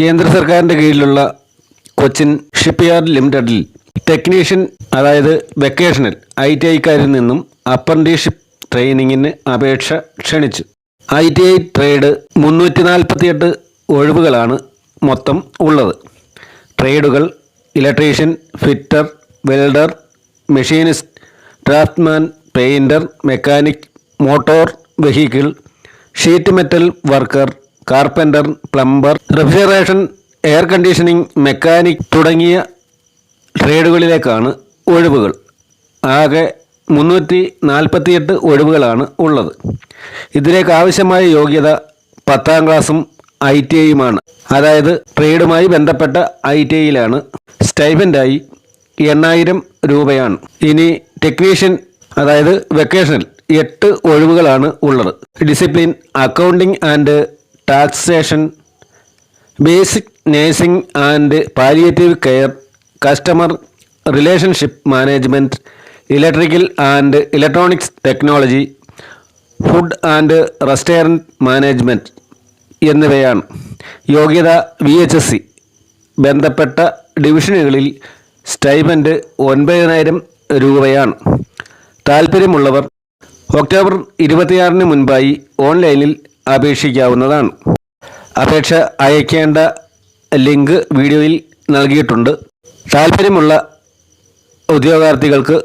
കേന്ദ്ര സർക്കാരിന്റെ കീഴിലുള്ള കൊച്ചിൻ ഷിപ്പ്യാർഡ് ലിമിറ്റഡിൽ ടെക്നീഷ്യൻ അതായത് വെക്കേഷണൽ ഐ ടി ഐക്കാരിൽ നിന്നും അപ്രന്റീഷിപ്പ് ട്രെയിനിങ്ങിന് അപേക്ഷ ക്ഷണിച്ചു. ഐ ടി ഐ ട്രേഡ് മുന്നൂറ്റി നാൽപ്പത്തിയെട്ട് ഒഴിവുകളാണ് മൊത്തം ഉള്ളത്. ട്രേഡുകൾ electrician fitter welder machinist draftsman painter mechanic motor vehicle sheet metal worker carpenter plumber refrigeration air conditioning mechanic തുടങ്ങിയ ട്രേഡുകളിലേക്കാണ് ഒഴിവുകൾ. ആകെ മുന്നൂറ്റി നാൽപ്പത്തിയെട്ട് ഒഴിവുകളാണ് ഉള്ളത്. ഇതിലേക്ക് ആവശ്യമായ യോഗ്യത പത്താം ക്ലാസ്സും ഐ ടി ഐയുമാണ്. അതായത് ട്രേഡുമായി ബന്ധപ്പെട്ട ഐ ടി ഐയിലാണ്. സ്റ്റൈഫന്റായി എണ്ണായിരം രൂപയാണ്. ഇനി ടെക്നീഷ്യൻ അതായത് വെക്കേഷണൽ എട്ട് ഒഴിവുകളാണ് ഉള്ളത്. Discipline accounting and taxation basic nursing and palliative care customer relationship management electrical and electronics technology food and restaurant management എന്നിവയാണ്. യോഗ്യത വി എച്ച് എസ് സി ബന്ധപ്പെട്ട ഡിവിഷനുകളിൽ സ്റ്റൈപ്പൻഡ് ഒൻപതിനായിരം രൂപയാണ്. താൽപ്പര്യമുള്ളവർ ഒക്ടോബർ ഇരുപത്തിയാറിന് മുൻപായി ഓൺലൈനിൽ അപേക്ഷിക്കാവുന്നതാണ്. അപേക്ഷ അയക്കേണ്ട ലിങ്ക് വീഡിയോയിൽ നൽകിയിട്ടുണ്ട്. താല്പര്യമുള്ള ഉദ്യോഗാർത്ഥികൾക്ക്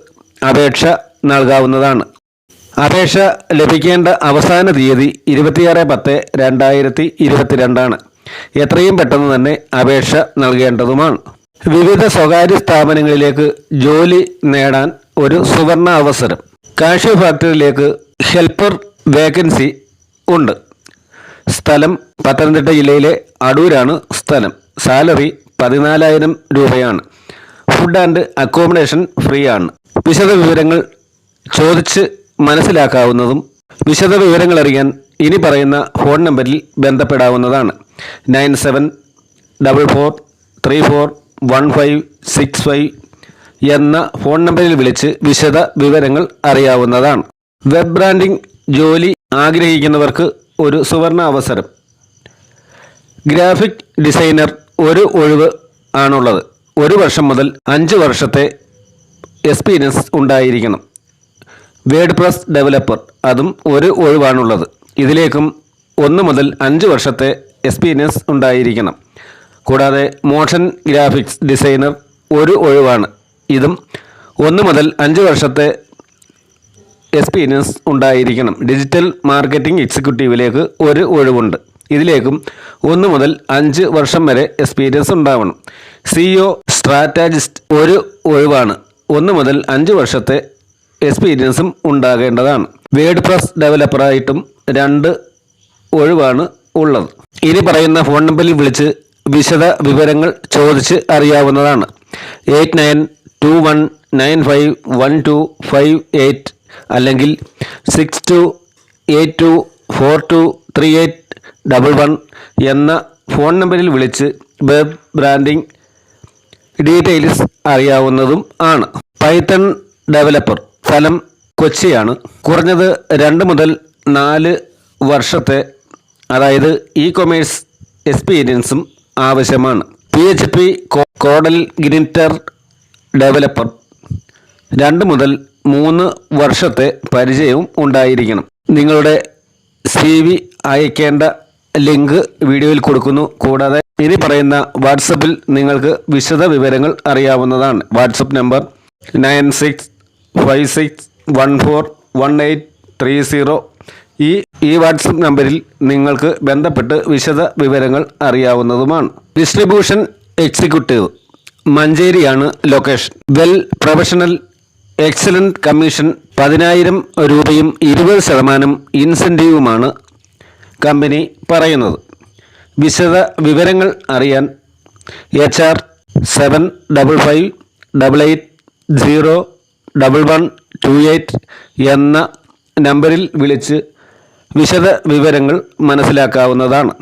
അപേക്ഷ നൽകാവുന്നതാണ്. അപേക്ഷ ലഭിക്കേണ്ട അവസാന തീയതി ഇരുപത്തിയാറ് പത്ത് രണ്ടായിരത്തി ഇരുപത്തിരണ്ടാണ് എത്രയും പെട്ടെന്ന് തന്നെ അപേക്ഷ നൽകേണ്ടതുമാണ്. വിവിധ സ്വകാര്യ സ്ഥാപനങ്ങളിലേക്ക് ജോലി നേടാൻ ഒരു സുവർണ അവസരം. കാഷ്യൂ ഫാക്ടറിയിലേക്ക് ഹെൽപ്പർ വേക്കൻസി ഉണ്ട്. സ്ഥലം പത്തനംതിട്ട ജില്ലയിലെ അടൂരാണ് സ്ഥലം. സാലറി പതിനാലായിരം രൂപയാണ്. ഫുഡ് ആൻഡ് അക്കോമഡേഷൻ ഫ്രീ ആണ് വിശദ വിവരങ്ങൾ ചോദിച്ച് മനസ്സിലാക്കാവുന്നതും വിശദ വിവരങ്ങൾ അറിയാൻ ഇനി പറയുന്ന ഫോൺ നമ്പറിൽ ബന്ധപ്പെടാവുന്നതാണ്. Nine seven double four three four one five six five എന്ന ഫോൺ നമ്പറിൽ വിളിച്ച് വിശദ വിവരങ്ങൾ അറിയാവുന്നതാണ്. വെബ് ബ്രാൻഡിംഗ് ജോലി ആഗ്രഹിക്കുന്നവർക്ക് ഒരു സുവർണ അവസരം. ഗ്രാഫിക് ഡിസൈനർ ഒരു ഒഴിവ് ആണുള്ളത്. ഒരു വർഷം മുതൽ അഞ്ച് വർഷത്തെ എക്സ്പീരിയൻസ് ഉണ്ടായിരിക്കണം. വേഡ് പ്രസ് ഡെവലപ്പർ അതും ഒരു ഒഴിവാണുള്ളത്. ഇതിലേക്കും ഒന്ന് മുതൽ അഞ്ച് വർഷത്തെ എക്സ്പീരിയൻസ് ഉണ്ടായിരിക്കണം. കൂടാതെ മോഷൻ ഗ്രാഫിക്സ് ഡിസൈനർ ഒരു ഒഴിവാണ്. ഇതും ഒന്ന് മുതൽ അഞ്ച് വർഷത്തെ എക്സ്പീരിയൻസ് ഉണ്ടായിരിക്കണം. ഡിജിറ്റൽ മാർക്കറ്റിംഗ് എക്സിക്യൂട്ടീവിലേക്ക് ഒരു ഒഴിവുണ്ട്. ഇതിലേക്കും ഒന്ന് മുതൽ അഞ്ച് വർഷം വരെ എക്സ്പീരിയൻസ് ഉണ്ടാവണം. സിഇഒ സ്ട്രാറ്റജിസ്റ്റ് ഒരു ഒഴിവാണ്. ഒന്ന് മുതൽ അഞ്ച് വർഷത്തെ എക്സ്പീരിയൻസും ഉണ്ടാകേണ്ടതാണ്. വേഡ് പ്രസ് ഡെവലപ്പറായിട്ടും രണ്ട് ഒഴിവാണ് ഉള്ളത്. ഇനി പറയുന്ന ഫോൺ നമ്പറിൽ വിളിച്ച് വിശദ വിവരങ്ങൾ ചോദിച്ച് അറിയാവുന്നതാണ്. Eight nine two one nine five one two five eight അല്ലെങ്കിൽ six two eight two four two three eight double one എന്ന ഫോൺ നമ്പറിൽ വിളിച്ച് വെബ് ബ്രാൻഡിംഗ് ഡീറ്റെയിൽസ് അറിയാവുന്നതും ആണ്. പൈത്തൺ ഡെവലപ്പർ സ്ഥലം കൊച്ചിയാണ്. കുറഞ്ഞത് രണ്ട് മുതൽ നാല് വർഷത്തെ അതായത് ഇ കൊമേഴ്സ് എക്സ്പീരിയൻസും ആവശ്യമാണ്. P H P CodeIgniter developer രണ്ട് മുതൽ മൂന്ന് വർഷത്തെ പരിചയവും ഉണ്ടായിരിക്കണം. നിങ്ങളുടെ സി വി അയക്കേണ്ട ലിങ്ക് വീഡിയോയിൽ കൊടുക്കുന്നു. കൂടാതെ ഇനി പറയുന്ന വാട്സപ്പിൽ നിങ്ങൾക്ക് വിശദ വിവരങ്ങൾ അറിയാവുന്നതാണ്. WhatsApp number nine six five six one four one eight three zero. ഈ ഈ വാട്സപ്പ് നമ്പറിൽ നിങ്ങൾക്ക് ബന്ധപ്പെട്ട് വിശദ വിവരങ്ങൾ അറിയാവുന്നതുമാണ്. Distribution executive മഞ്ചേരിയാണ് location. Well professional excellent commission പതിനായിരം രൂപയും ഇരുപത് ശതമാനം ഇൻസെന്റീവുമാണ് കമ്പനി പറയുന്നത്. വിശദ വിവരങ്ങൾ അറിയാൻ H R seven double five double eight zero double one two eight എന്ന നമ്പറിൽ വിളിച്ച് വിശദ വിവരങ്ങൾ മനസ്സിലാക്കാവുന്നതാണ്.